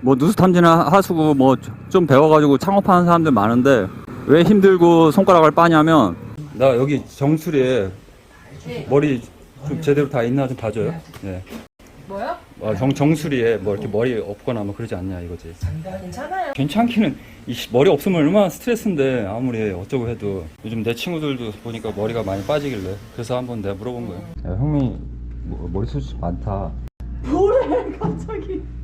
뭐 누수 탐지나 하수구 뭐 좀 배워가지고 창업하는 사람들 많은데 왜 힘들고 손가락을 빠냐면 나 여기 정수리에 머리 좀 제대로 다 있나 좀 봐줘요. 네. 뭐요? 어, 정, 정수리에 뭐 이렇게 머리 없거나 뭐 그러지 않냐 이거지. 괜찮아요. 괜찮기는 이 씨, 머리 없으면 얼마나 스트레스인데 아무리 어쩌고 해도 요즘 내 친구들도 보니까 머리가 많이 빠지길래 그래서 한번 내가 물어본 거야. 야, 형미 뭐, 머리 숱이 많다.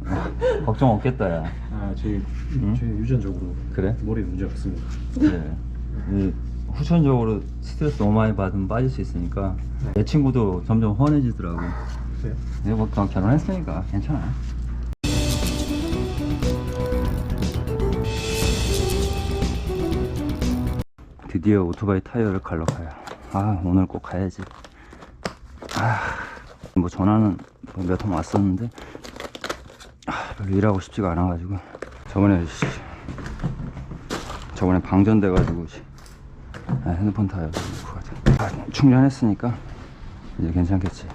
갑자기? 걱정 없겠다 야. 아, 저희, 응? 유전적으로 그래? 머리 문제 없습니다. 네. 이 후천적으로 스트레스 너무 많이 받으면 빠질 수 있으니까 내 친구도 점점 훤해지더라고. 그래요? 내가 뭐 그냥 결혼했으니까 괜찮아. 드디어 오토바이 타이어를 갈러 가요. 아 오늘 꼭 가야지. 아뭐 전화는 몇 통 왔었는데 아, 별로 일하고 싶지가 않아가지고 저번에 씨, 저번에 방전돼가지고 씨, 아, 핸드폰 가자. 아, 충전했으니까 이제 괜찮겠지.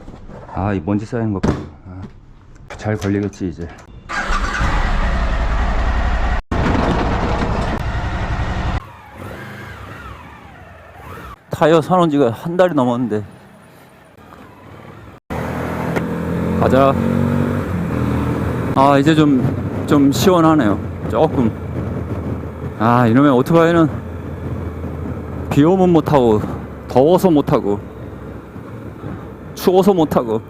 아, 이 먼지 쌓이는 거 보고. 아, 잘 걸리겠지, 이제. 타이어 사놓은 지가 한 달이 넘었는데. 가자. 아, 이제 좀, 좀 시원하네요. 조금. 아, 이러면 오토바이는 비 오면 못하고, 더워서 못하고, 추워서 못하고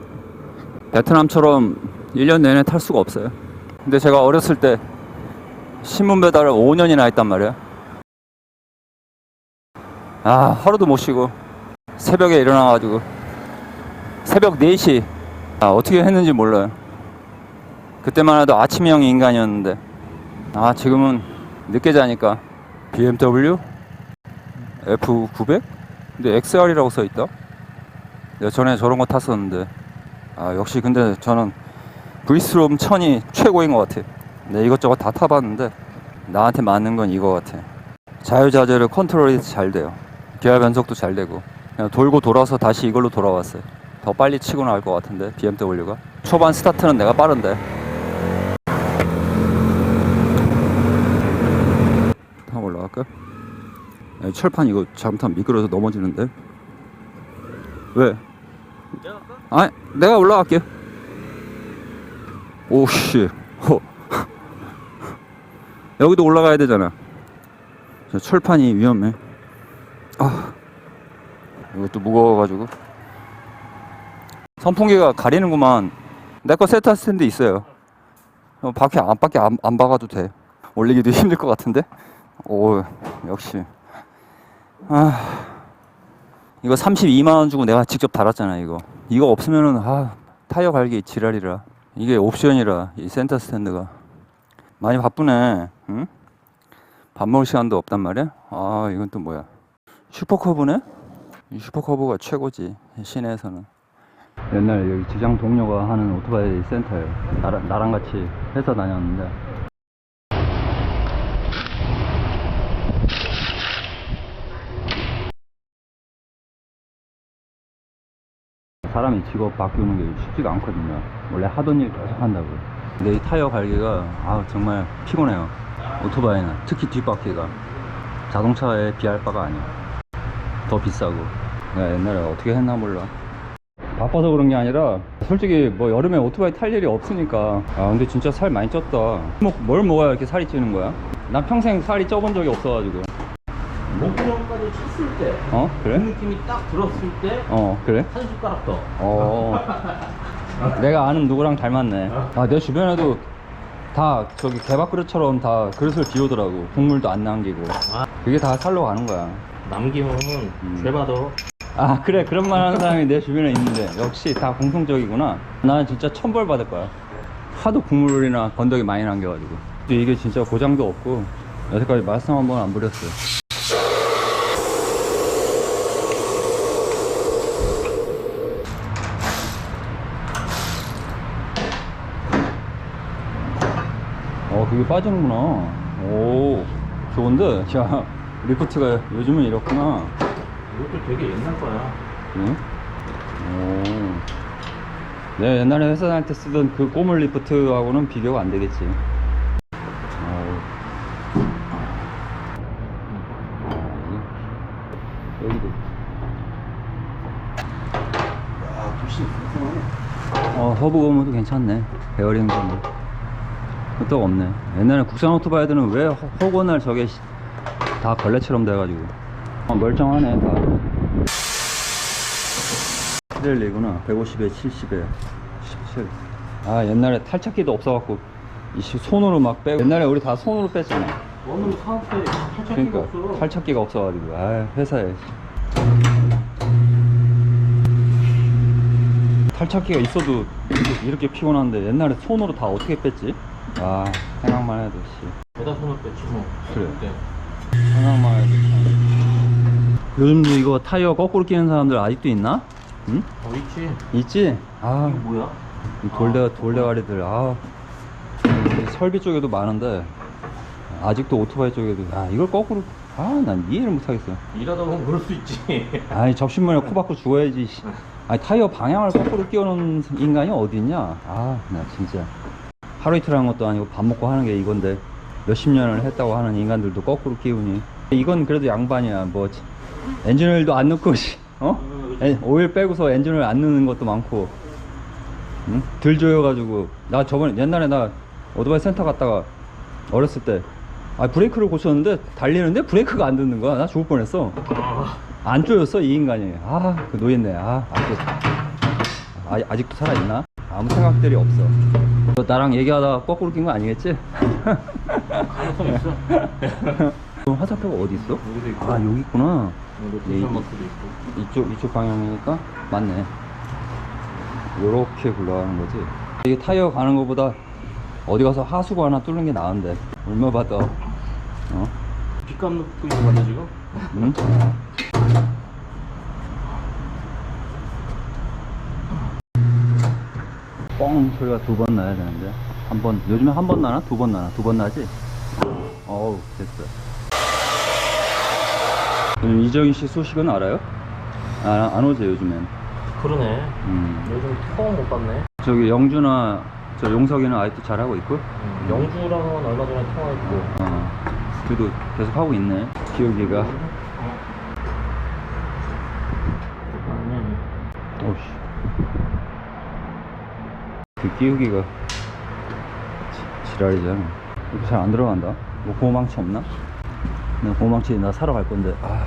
베트남처럼 1년 내내 탈 수가 없어요 근데 제가 어렸을 때 신문 배달을 5년이나 했단 말이야 아 하루도 못 쉬고 새벽에 일어나가지고 새벽 4시 아, 어떻게 했는지 몰라요 그때만 해도 아침형 인간이었는데. 아 지금은 늦게 자니까. BMW F900 근데 XR이라고 써 있다. 내가 전에 저런 거 탔었는데. 아 역시 근데 저는 브이스롬 1000이 최고인 것 같아. 네 이것저것 다 타봤는데 나한테 맞는 건 이거 같아. 자유자재로 컨트롤이 잘 돼요. 기아 변속도 잘 되고. 그냥 돌고 돌아서 다시 이걸로 돌아왔어요. 더 빨리 치고 나올 것 같은데 BMW가. 초반 스타트는 내가 빠른데 한번 올라갈까? 야, 철판 이거 잘못하면 미끄러져 넘어지는데 왜? 아, 내가 올라갈게. 오씨. 허. 여기도 올라가야 되잖아. 저 철판이 위험해. 아. 이것도 무거워가지고. 선풍기가 가리는구만. 내 거 세타 스탠드 있어요. 어, 밖에 안, 밖에 안, 안 박아도 돼. 올리기도 힘들 것 같은데? 오, 역시. 아. 이거 32만 원 주고 내가 직접 달았잖아 이거. 이거 없으면은 아 타이어 갈기 지랄이라. 이게 옵션이라 이 센터 스탠드가. 많이 바쁘네 응? 밥 먹을 시간도 없단 말이야? 아 이건 또 뭐야? 슈퍼커브네? 이 슈퍼커브가 최고지 시내에서는. 옛날에 여기 지장 동료가 하는 오토바이 센터에 나랑, 나랑 같이 회사 다녔는데 사람이 직업 바꾸는 게 쉽지가 않거든요. 원래 하던 일 계속 한다고. 이 타이어 갈기가 아 정말 피곤해요. 오토바이는 특히 뒷바퀴가 자동차에 비할 바가 아니야. 더 비싸고. 내가 옛날에 어떻게 했나 몰라. 바빠서 그런 게 아니라 솔직히 뭐 여름에 오토바이 탈 일이 없으니까 아 근데 진짜 살 많이 쪘다. 뭐, 뭘 먹어야 이렇게 살이 찌는 거야? 난 평생 살이 쪄본 적이 없어가지고. 목구멍까지 쳤을 때, 어그 그래? 느낌이 딱 들었을 때, 어 그래? 한 숟가락 더. 어. 내가 아는 누구랑 닮았네. 아, 내 주변에도 다 저기 개밥그릇처럼 다 그릇을 비우더라고. 국물도 안 남기고. 아. 그게 다 살로 가는 거야. 남기면은 음. 죄 받아. 아, 그래. 그런 말 하는 사람이 내 주변에 있는데. 역시 다 공통적이구나. 나는 진짜 천벌 받을 거야. 하도 국물이나 건더기 많이 남겨가지고. 이게 진짜 고장도 없고, 여태까지 말씀 한번 안 부렸어요. 이게 빠지는구나. 오 좋은데? 자 리프트가 요즘은 이렇구나. 이것도 되게 옛날 거야. 응? 오. 내가 옛날에 회사 다닐 때 쓰던 그 꼬물 리프트하고는 비교가 안 되겠지. 여기도. 야, 도시 어, 허브 고무도 괜찮네. 베어링 정도 끄떡 없네. 옛날에 국산 오토바이들은 왜 허- 허건을 저게 씨- 다 걸레처럼 돼가지고. 어, 멀쩡하네, 다. 피렐리구나. 150에 70에 17. 아, 옛날에 탈착기도 없어갖고, 손으로 막 빼고. 옛날에 우리 다 손으로 뺐잖아. 오늘 사업대 탈착기가 그러니까 없어. 탈착기가 없어가지고 아 회사에 탈착기가 있어도 이렇게 피곤한데 옛날에 손으로 다 어떻게 뺐지? 아 생각만 해도 씨 손을 뺐지 뭐. 그래. 그때. 생각만 해도 참. 요즘도 이거 타이어 거꾸로 끼는 사람들 아직도 있나? 응? 어 있지. 있지? 아 이거 뭐야? 이 돌대 돌대가리들 아 이 설비 쪽에도 많은데 아직도 오토바이 쪽에도 아 이걸 거꾸로 아 난 이해를 못하겠어요. 일하다 보면 그럴 수 있지. 아이 접신문에 코 박고 죽어야지. 씨. 아니 타이어 방향을 거꾸로 끼워놓은 인간이 어디 있냐? 아 나 진짜 하루 이틀 한 것도 아니고 밥 먹고 하는 게 이건데 몇십 년을 했다고 하는 인간들도 거꾸로 끼우니 이건 그래도 양반이야. 뭐 치- 엔진오일도 안 넣고 씨, 어? 에, 오일 빼고서 엔진오일 안 넣는 것도 많고 응? 들 조여가지고 나 저번에 옛날에 나 오토바이 센터 갔다가 어렸을 때 아 브레이크를 고쳤는데 달리는데 브레이크가 안 듣는 거야. 나 죽을 뻔했어. 아, 안 쪼였어 이 인간이 아그 노였네 아 아직도 아, 아직도 살아있나 아무 생각들이 없어 너 나랑 얘기하다가 거꾸로 낀 거 아니겠지? 가능성 있어. 그럼 화살표가 어디 있어? 여기도 있고. 아 여기 있구나 여기 예, 부산 마크도 있고. 이쪽 이쪽 방향이니까 맞네 요렇게 굴러가는 거지 이게 타이어 가는 거보다 어디 가서 하수구 하나 뚫는 게 나은데 얼마 받아 어? 빗감 넣고 있는 거다 지금? 응? 뻥 소리가 두 번 나야 되는데 한 번 요즘에 한 번 나나 두 번 나나 두 번 나지? 어우 됐어. 요즘 이정희 씨 소식은 알아요? 아, 안 오죠 요즘엔. 그러네. 음. 요즘 통화 못 받네. 저기 영주나 저 용석이는 아직도 잘하고 있고, 음, 영주랑은 얼마 전에 통화했고. 어, 그래도 계속 하고 있네. 기억이가. 음. 오씨. 그 끼우기가 지- 지랄이잖아. 이거 잘 안 들어간다. 뭐 고망치 없나? 나 고망치 나 사러 갈 건데. 아,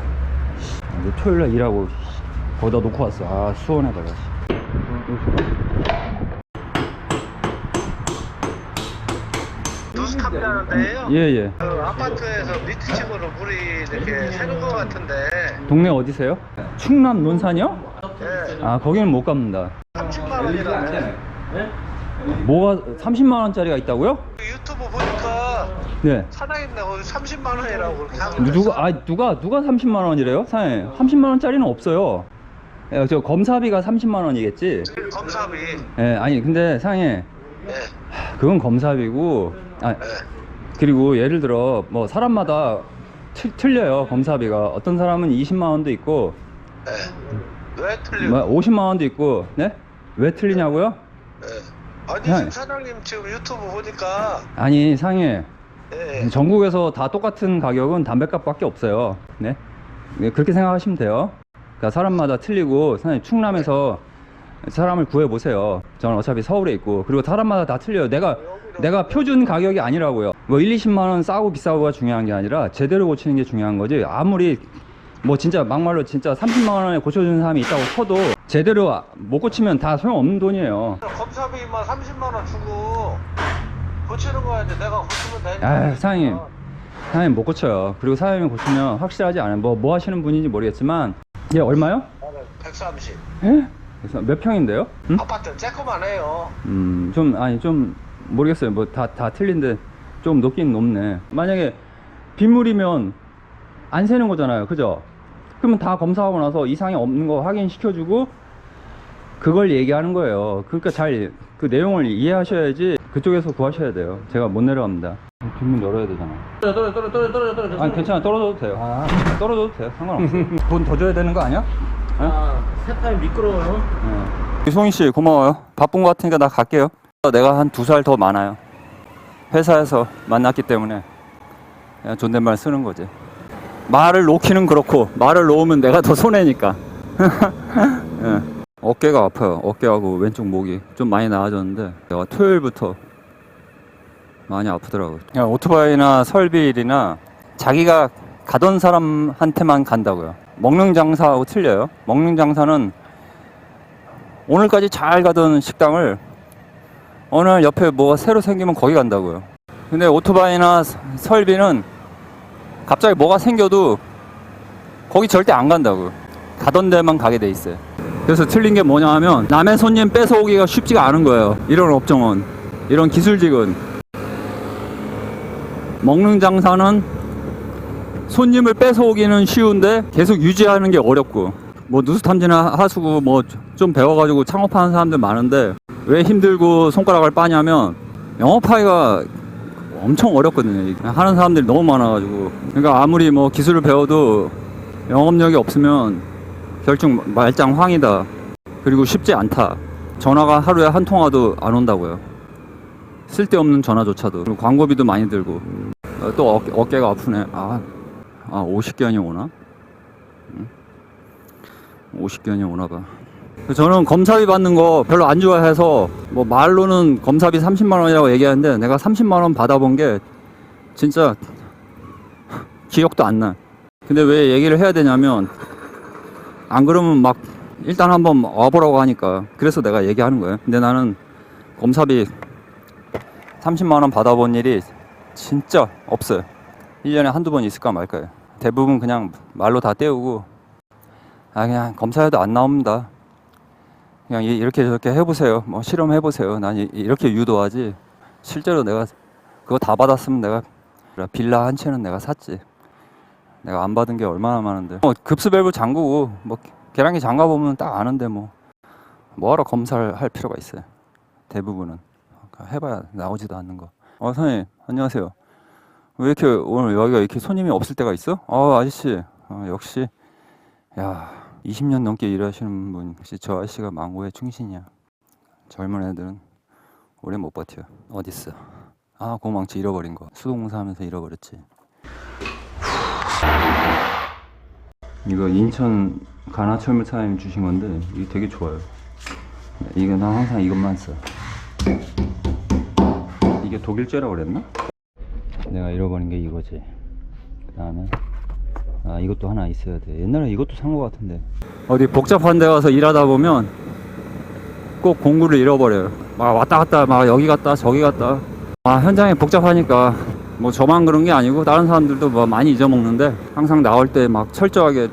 씨. 아, 이거 토요일 날 일하고 씨, 거기다 놓고 왔어. 아, 수원에다가. 씨. 누수 탑이라는데요. 예, 예. 그 아파트에서 밑층으로 물이 이렇게 새는 것 같은데 동네 어디세요? 충남 논산이요? 예, 아, 거기는 못 갑니다. 30만 원이라는데 네? 뭐가 30만 원짜리가 있다고요? 유튜브 보니까 네. 사장님 나 거기 30만 원이라고 그렇게 누가 아 누가 누가 30만 원이래요? 사장님 30만 원짜리는 없어요. 예, 저 검사비가 30만 원이겠지. 검사비 예, 아니 근데 사장님 예, 그건 검사비고 아 그리고 예를 들어 뭐 사람마다 틀, 틀려요 검사비가 어떤 사람은 20만 원도 있고 예. 왜 틀려? 뭐 50만 원도 있고 네? 왜 틀리냐고요? 예. 아니 네. 지금 사장님 지금 유튜브 보니까 아니 상해 예, 전국에서 다 똑같은 가격은 담배값밖에 없어요. 네? 네, 그렇게 생각하시면 돼요. 그러니까 사람마다 틀리고 사장님 충남에서 사람을 구해 보세요. 저는 어차피 서울에 있고 그리고 사람마다 다 틀려요. 내가 내가 표준 가격이 아니라고요. 뭐 1, 20만 원 싸고 비싸고가 중요한 게 아니라 제대로 고치는 게 중요한 거지. 아무리 뭐 진짜 막말로 진짜 30만 원에 고쳐주는 사람이 있다고 쳐도 제대로 못 고치면 다 소용없는 돈이에요. 검사비만 30만 원 주고 고치는 거였는데 내가 고치면 되니까 아, 사장님. 사장님 못 고쳐요. 그리고 사장님이 고치면 확실하지 않아요. 뭐, 뭐 하시는 분인지 모르겠지만, 얘 얼마요? 나는 130 예? 그래서 몇 평인데요? 음? 아파트 쬐끄만 해요 음, 좀, 아니, 좀, 모르겠어요. 뭐, 다, 다 틀린데, 좀 높긴 높네. 만약에 빗물이면 안 새는 거잖아요. 그죠? 그러면 다 검사하고 나서 이상이 없는 거 확인시켜주고, 그걸 얘기하는 거예요. 그러니까 잘, 그 내용을 이해하셔야지 그쪽에서 구하셔야 돼요. 제가 못 내려갑니다. 뒷문 열어야 되잖아. 떨어져 떨어져 떨어져 떨어져 떨어져. 아니 괜찮아 떨어져도 돼요 아, 떨어져도 돼요 상관없어 돈 더 줘야 되는 거 아니야? 아, 세타임 미끄러워요. 송이 씨 고마워요 바쁜 거 같으니까 나 갈게요 내가 한 두 살 더 많아요 회사에서 만났기 때문에 그냥 존댓말 쓰는 거지 말을 놓기는 그렇고 말을 놓으면 내가 더 손해니까 예. 어깨가 아파요. 어깨하고 왼쪽 목이 좀 많이 나아졌는데 내가 토요일부터 많이 아프더라고요. 오토바이나 설비일이나 자기가 가던 사람한테만 간다고요. 먹는 장사하고 틀려요. 먹는 장사는 오늘까지 잘 가던 식당을 날 옆에 뭐가 새로 생기면 거기 간다고요. 근데 오토바이나 서- 설비는 갑자기 뭐가 생겨도 거기 절대 안 간다고요. 가던 데만 가게 돼 있어요. 그래서 틀린 게 뭐냐 하면 남의 손님 뺏어오기가 쉽지가 않은 거예요. 이런 업종은. 이런 기술직은. 먹는 장사는 손님을 뺏어오기는 쉬운데 계속 유지하는 게 어렵고 뭐 누수탐지나 하수구 뭐 좀 배워가지고 창업하는 사람들 많은데 왜 힘들고 손가락을 빠냐면 영업하기가 엄청 어렵거든요. 하는 사람들이 너무 많아가지고 그러니까 아무리 뭐 기술을 배워도 영업력이 없으면 결정 말짱 황이다. 그리고 쉽지 않다. 전화가 하루에 한 통화도 안 온다고요. 쓸데없는 전화조차도. 그리고 광고비도 많이 들고. 어, 또 어깨, 어깨가 아프네. 아, 아 50견이 오나? 응? 50견이 오나 봐. 저는 검사비 받는 거 별로 안 좋아해서 뭐 말로는 검사비 30만 원이라고 얘기하는데 내가 30만 원 받아본 게 진짜 기억도 안 나. 근데 왜 얘기를 해야 되냐면 안 그러면 막 일단 한번 와보라고 하니까 그래서 내가 얘기하는 거예요. 근데 나는 검사비 30만 원 받아본 일이 진짜 없어요. 1년에 한두 번 있을까 말까요. 대부분 그냥 말로 다 때우고 아 그냥 검사해도 안 나옵니다. 그냥 이- 이렇게 저렇게 해보세요. 뭐 실험해 보세요. 난 이- 이렇게 유도하지. 실제로 내가 그거 다 받았으면 내가 빌라 한 채는 내가 샀지. 내가 안 받은 게 얼마나 많은데. 뭐 급수 밸브 잠그고 뭐 계량기 잠가 보면 딱 아는데 뭐 뭐하러 검사를 할 필요가 있어요. 대부분은 해봐야 나오지도 않는 거. 어 선생님 안녕하세요. 왜 이렇게 오늘 여기가 이렇게 손님이 없을 때가 있어? 어 아저씨 어, 역시 야 20년 넘게 일하시는 분 역시 저 아저씨가 망고의 충신이야. 젊은 애들은 오래 못 버텨. 어딨어? 아 고망치 잃어버린 거. 수동공사 하면서 잃어버렸지. 이거 인천 가나철물사님 주신 건데 이게 되게 좋아요. 이게 난 항상 이것만 써. 이게 독일제라고 그랬나? 내가 잃어버린 게 이거지. 그 다음에 아 이것도 하나 있어야 돼. 옛날에 이것도 산거 같은데. 어디 복잡한 데 가서 일하다 보면 꼭 공구를 잃어버려요. 막 왔다 갔다 막 여기 갔다 저기 갔다. 아 현장이 복잡하니까 뭐 저만 그런 게 아니고 다른 사람들도 뭐 많이 잊어먹는데 항상 나올 때 막 철저하게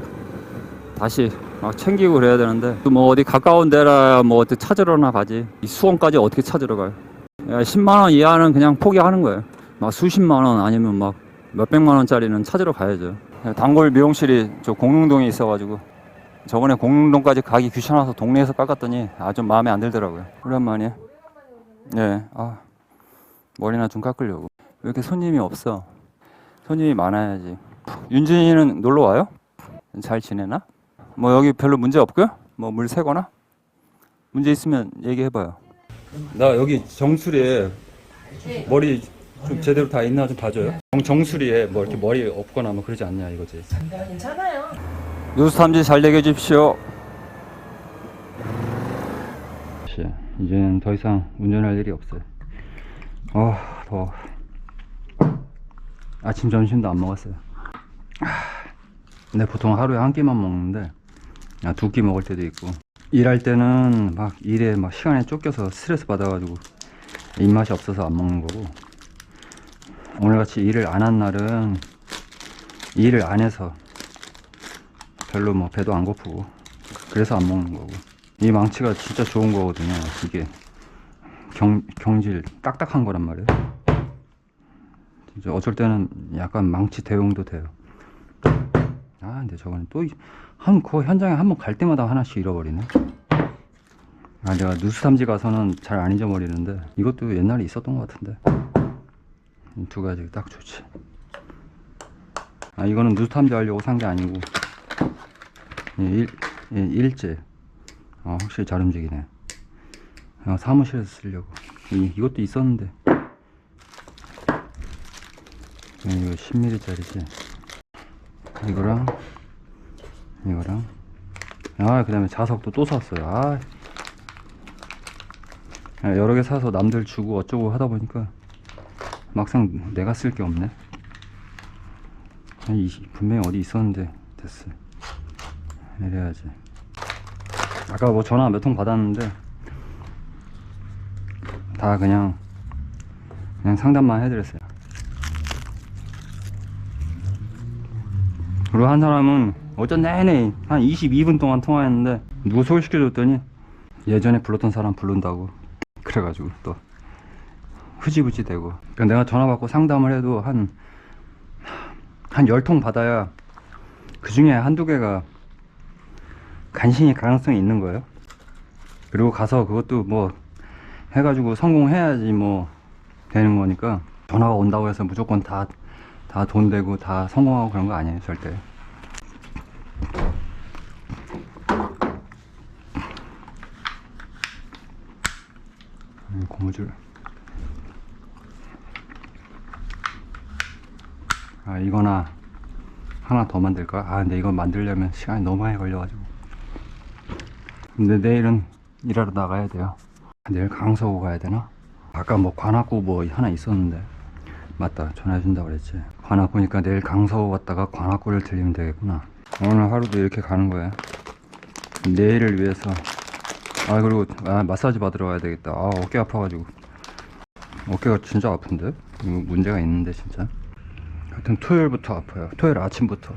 다시 막 챙기고 그래야 되는데 또 뭐 어디 가까운 데라 뭐 어디 찾으러나 가지 이 수원까지 어떻게 찾으러 가요? 야, 10만 원 이하는 그냥 포기하는 거예요. 막 수십만 원 아니면 막 몇백만 원짜리는 찾으러 가야죠. 단골 미용실이 저 공릉동에 있어가지고 저번에 공릉동까지 가기 귀찮아서 동네에서 깎았더니 아 좀 마음에 안 들더라고요. 오랜만이에. 네. 아 머리나 좀 깎으려고. 왜 이렇게 손님이 없어? 손님이 많아야지. 윤진이는 놀러 와요? 잘 지내나? 뭐 여기 별로 문제 없고요? 뭐 물 새거나? 문제 있으면 얘기해봐요. 나 여기 정수리에 머리 좀 제대로 다 있나 좀 봐줘요. 정, 정수리에 뭐 이렇게 머리 없거나 뭐 그러지 않냐 이거지. 괜찮아요. 뉴스 탐지 잘 되게 해주십시오. 이제는 더 이상 운전할 일이 없어요. 아, 더워. 아침, 점심도 안 먹었어요. 근데 보통 하루에 한 끼만 먹는데, 아, 두끼 먹을 때도 있고. 일할 때는 막 일에 막 시간에 쫓겨서 스트레스 받아가지고 입맛이 없어서 안 먹는 거고. 오늘같이 일을 안 한 날은 일을 안 해서 별로 뭐 배도 안 고프고 그래서 안 먹는 거고. 이 망치가 진짜 좋은 거거든요 이게. 경, 경질 딱딱한 거란 말이에요. 진짜 어쩔 때는 약간 망치 대용도 돼요. 아 근데 저거는 또한그 현장에 한 번 갈 때마다 하나씩 잃어버리네. 아 내가 누수탐지 가서는 잘 안 잊어버리는데 이것도 옛날에 있었던 것 같은데. 이 두 가지 딱 좋지 아 이거는 누수탐지 하려고 산 게 아니고 예, 일, 예, 일제. 아, 확실히 잘 움직이네. 아, 사무실에서 쓰려고. 이, 이것도 있었는데. 예, 이거 10mm짜리지. 이거랑, 이거랑, 아 그 다음에 자석도 또 샀어요 아 아, 여러 개 사서 남들 주고 어쩌고 하다 보니까 막상 내가 쓸 게 없네. 아니, 이- 분명히 어디 있었는데 됐어. 이래야지. 아까 뭐 전화 몇 통 받았는데 다 그냥 그냥 상담만 해드렸어요. 그리고 한 사람은 어전 내내 한 22분 동안 통화했는데 누구 소개시켜줬더니 예전에 불렀던 사람 부른다고. 그래가지고 또 흐지부지 되고. 그러니까 내가 전화 받고 상담을 해도 한 한 열 통 받아야 그 중에 한두 개가 간신히 가능성이 있는 거예요. 그리고 가서 그것도 뭐 해가지고 성공해야지 뭐 되는 거니까 전화가 온다고 해서 무조건 다 다 돈 되고 다 성공하고 그런 거 아니에요 절대. 음, 고무줄 아 이거나 하나 더 만들까? 아 근데 이거 만들려면 시간이 너무 많이 걸려가지고. 근데 내일은 일하러 나가야 돼요. 내일 강서구 가야 되나? 아까 뭐 관악구 뭐 하나 있었는데 맞다 전화해준다 그랬지. 관악 보니까 내일 강서구 갔다가 관악구를 들리면 되겠구나. 오늘 하루도 이렇게 가는 거야. 내일을 위해서. 아 그리고 아, 마사지 받으러 가야 되겠다. 아 어깨 아파가지고. 어깨가 진짜 아픈데? 문제가 있는데 진짜 하여튼 토요일부터 아파요. 토요일 아침부터